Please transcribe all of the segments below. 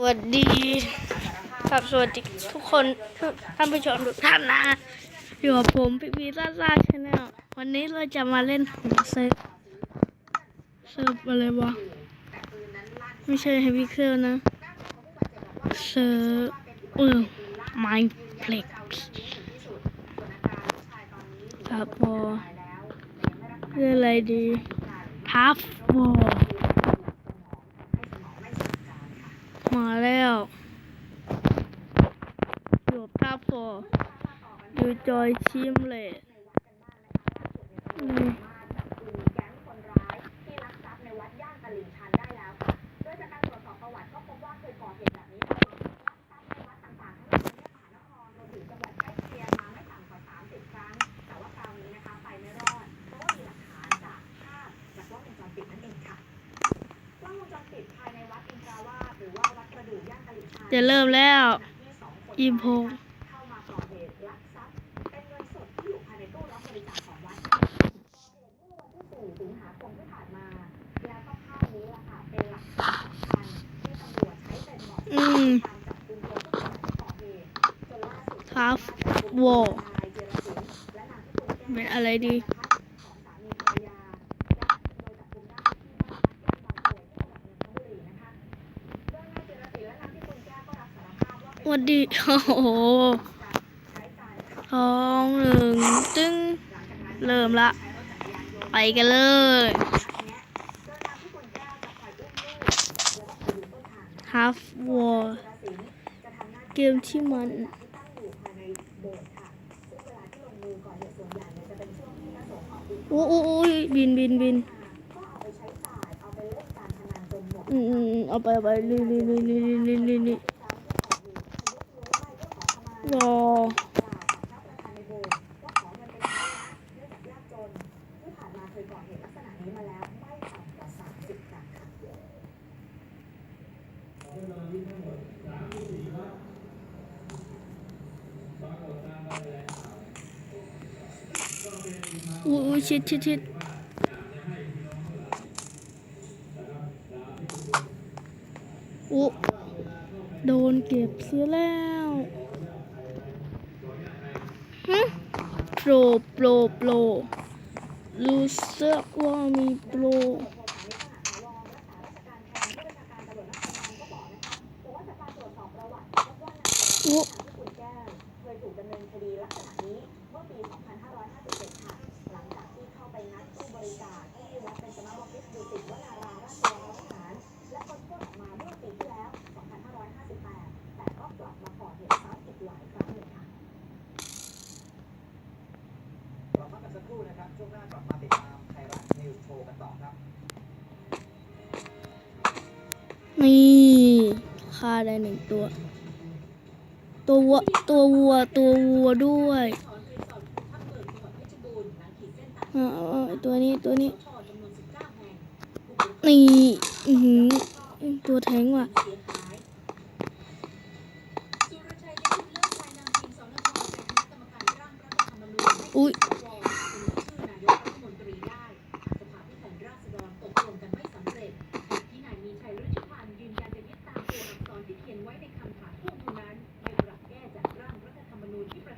สวัสดีครับสวัสดีทุกคนท่านผู้ชมทุกท่านนะ อยู่กับผมพี่พีซ่าซ่าชาแนลวันนี้เราจะมาเล่นหัวเซิร์ฟเซิร์ฟอะไรวะไม่ใช่เฮฟวี่เคลนะเซิร์ฟเออไมเพล็กครับพอเรื่องอะไรดีทัฟบอล มาแล้วอยู่ท่าพออยู่จอยชิมเลย จะเริ่มแล้วอีโพงอืมทัฟวอลเป็นอะไรดี วัสดี โอ้โหสองหนึ่งตึ้ง เริ่มละ ไปกันเลยฮัฟวอลเกมที่มันโอ้โอ้โอ้ยบินบินบินอืมอืมอืมเอาไปเอาไปลีลีลีลีลีลี ลีรออุ้ชิดชิดชิดอุโดนเก็บเสียแล้วหึโป รโปรโปรรู้สึกว่ามีโปรอุ เราพักกันสักครู่นะครับ ช่วงหน้ากลับมาติดตามไทยรัฐนิวส์โชว์กันต่อครับ นี่ฆ่าได้หนึ่งตัว ตัววัวตัววัวตัววัวด้วยอ่าเอตัวนี้ตัวนี้ นี่อือหือตัวแทงว่ะ อุ้ย แพนด้า เปิดจองบ้านธนารักษ์ประชารัฐวันแรกมีข้าราชการและผู้มีรายได้น้อยเข้าจองบ้านพักข้างแต่ประชาชนบางส่วนเข้าใจผิดรับโครงการในกรุงเทพมหานครไม่ได้เปิดให้ประชาชน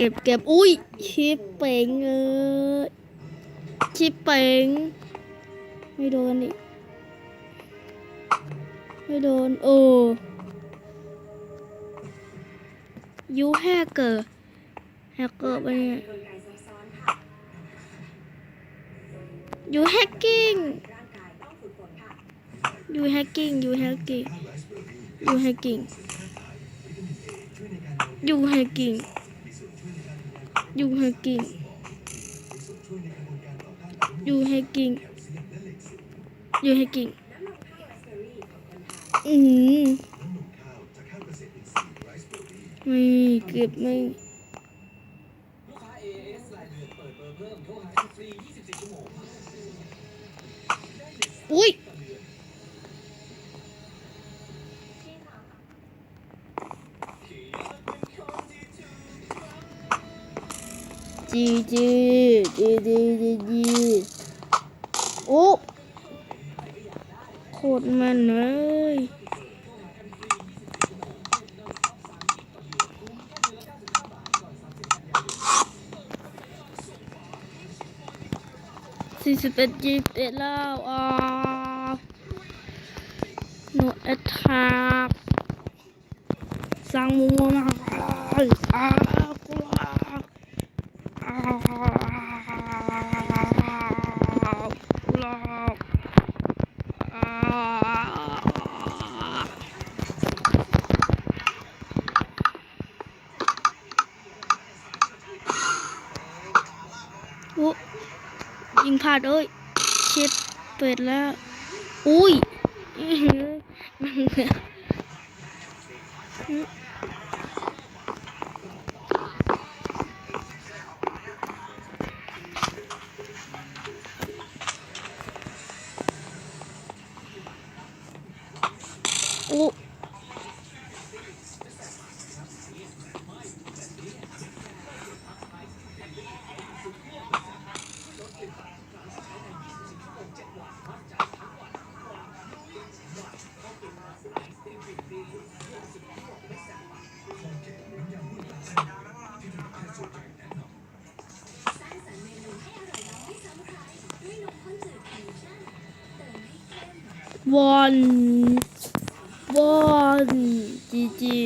เก็บเก็บอุ้ย ชิปเป่งเออชิปเป่งไม่โดนอีกไม่โดนโอ้ยูแฮกเกอร์แฮกเกอร์ไปเนี่ยยูแฮกกิ้งยูแฮกกิ้งยูแฮกกิ้งยูแฮกกิ้งยูแฮกกิ้ง ยูแฮกกิ้งยูแฮกกิ้งยูแฮกกิ้งอืมไม่เก็บไม่ลูกค้ย จีจีจีจีจีจีโอ้โคตรม่นเลยสี่สิบเอ็ดยี่สิบเอ็ดแล้วอ่าโนแอทแทกสร้างมัวมาอ้าวกลัว อ้าวหลอกอ้าว โอ้ยิงพลาดเอ้ยเช็ดเปิดแล้ว อุ้ยอื้อหือนั่งเนี่ยโอ้ วอนวอนจีจี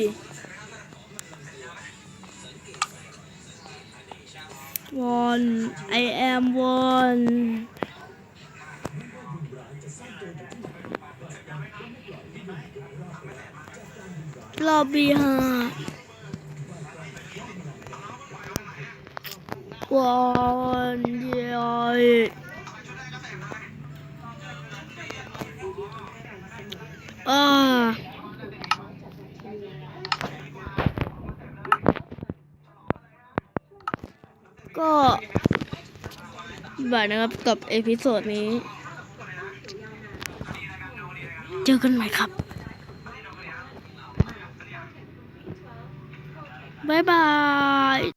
วอน I am วอนลอบบีฮะวอนเดีย อ่าก็บายนะครับกับเอพิโซดนี้ เจอกันใหม่ครับบ๊ายบาย